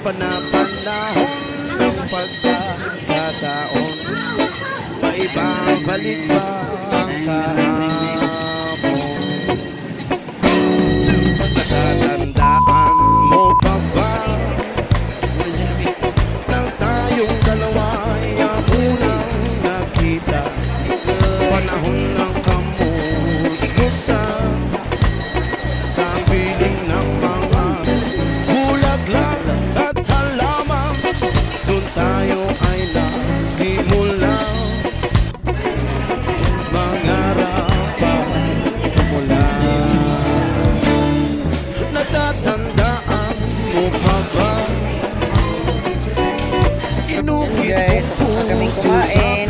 panapanahon ng pagkakataon Maibabalik pa ang kahapon guys. Tapos na kami kumain.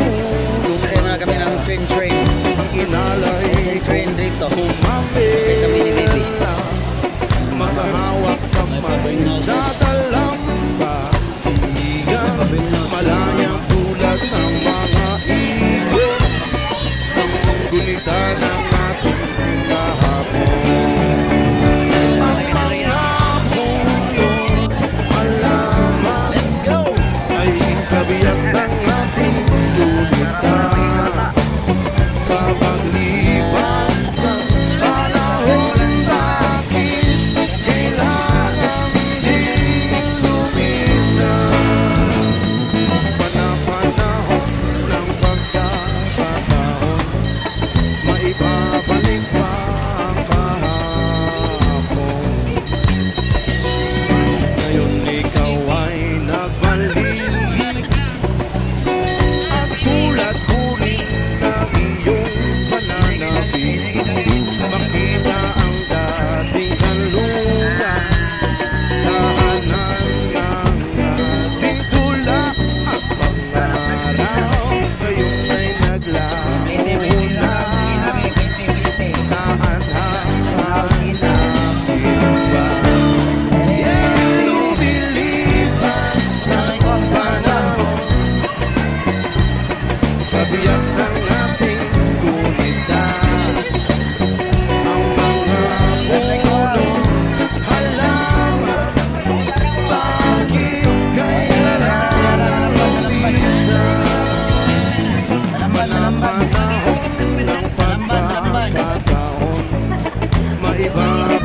Gusto na kami ng train train. Train train dito. Kapit kami ni Baby. Makahawak ka man sa talampa. Sigang malamang. levanta.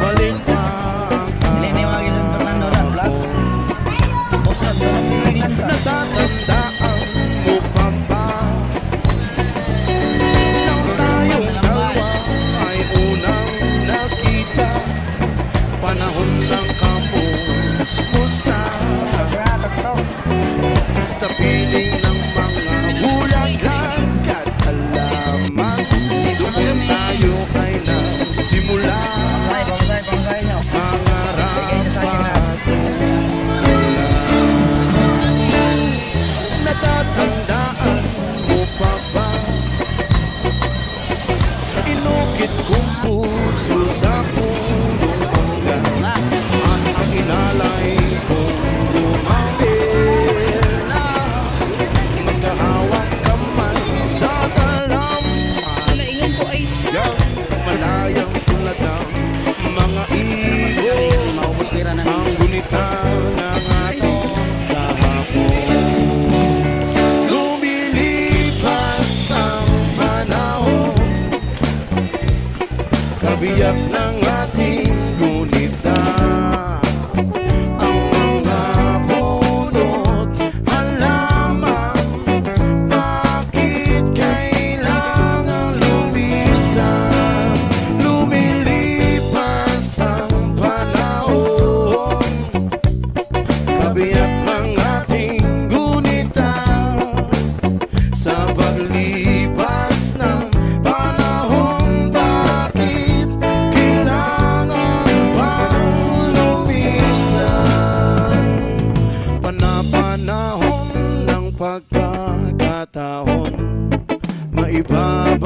Biyak ng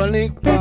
balik pa